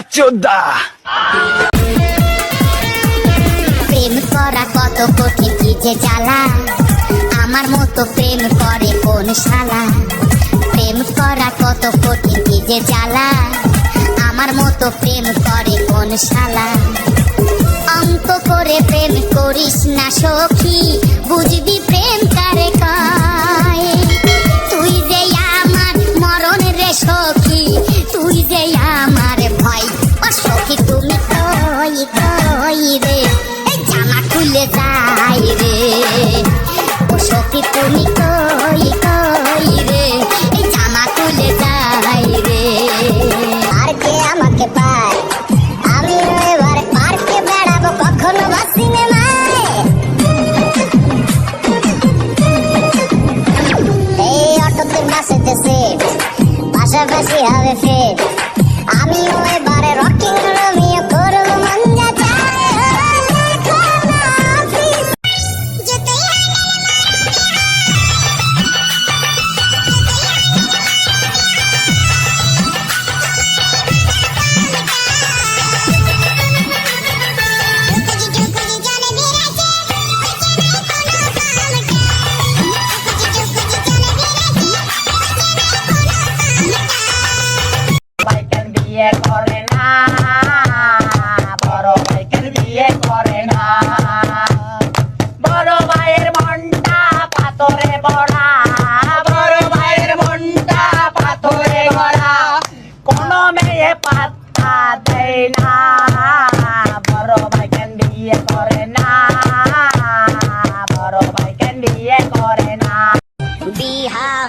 চোদ্দা। প্রেম করা কত কঠিন কি যে জ্বালা। আমার মতো প্রেম করে কোন শালা। প্রেম করা কত কঠিন কি যে জ্বালা। আমার মতো প্রেম করে কোন শালা। অঙ্ক করে প্রেম করিস না সখী, বুঝবি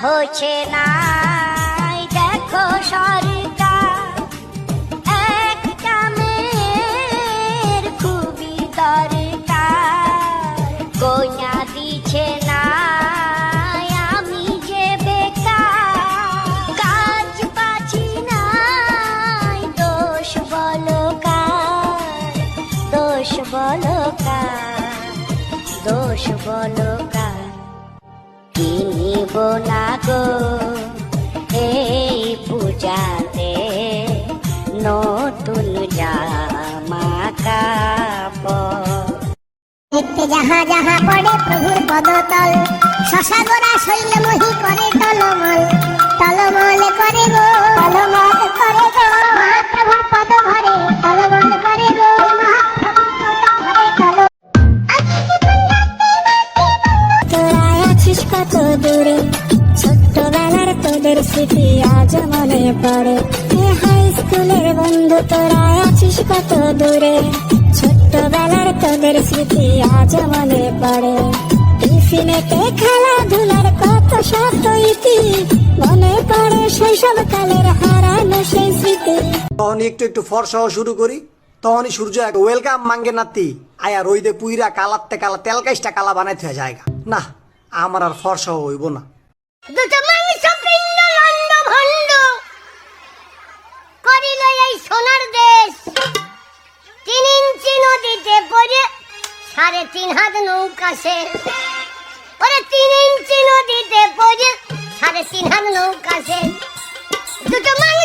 হচ্ছে না দেখো সরকার একটা মেয়ের খুবই দরকার। কন্যা দিচ্ছে না আমি যে বেকার। কাজ পাচ্ছি না দোষ বলো কার? দোষ বলো কার? দোষ বলো কিনিব না গো। এই পূজাতে নতুন জামা কাপড়। দেখতে যাহা যাহা পড়ে প্রভুর পদতল শশা গোড়া শৈল মহি করে টলমল টলমল করে গো। টলমল পড়ে হাই স্কুলের বন্ধু তোরা আছিস কত দূরে? ছোট্টবেলার তোদের স্মৃতি আজ মনে পড়ে। টিফিনেতে খেলাধুলার কত শত ইতি মনে পড়ে শৈশব কালের হারানো সেই স্মৃতি। তখনই একটু একটু ফর্সাও শুরু করি। তখনই সূর্য এক ওয়েলকাম মাঙ্গে নাতি আয়া রইদে পুইরা কালাতে কালা তেল কাইসটা কালা বানাইতে হয় জায়গা। না আমার আর ফর্সাও হইব না। সাড়ে তিন হাত নৌকা সে। ওরে তিন ইঞ্চি নদীতে পড়ে সাড়ে তিন হাত নৌকা সে। দুটো মাংস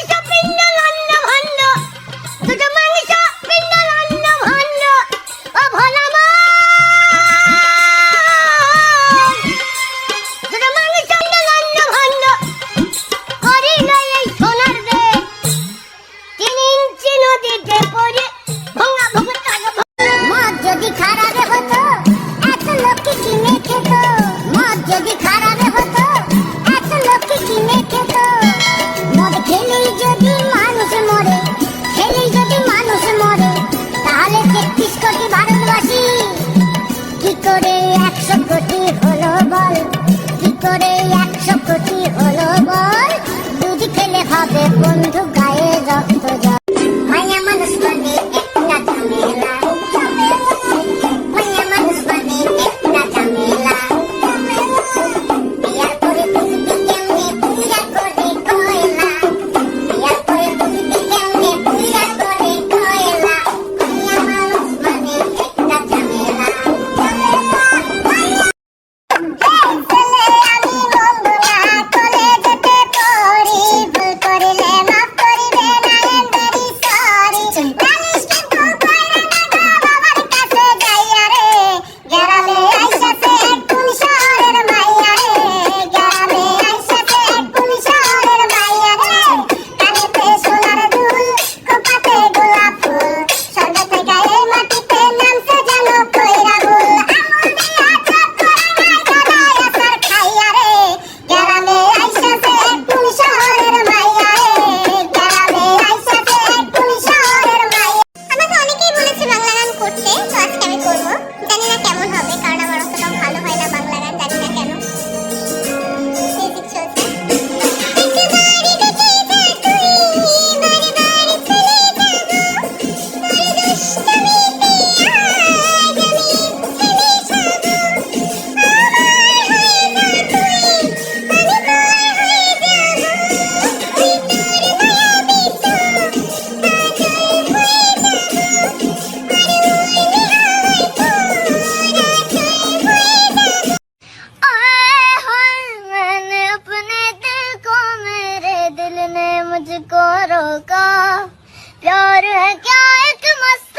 और है क्या एक मस्त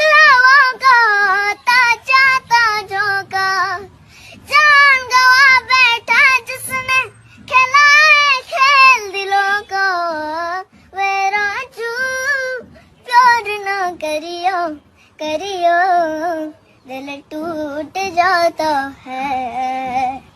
का? ताज़ा ताजों का। जान गवा बैठा जिसने खिलाए खेल दिलों को। वे राजू, प्यार न करियो करियो। दिल टूट जाता है।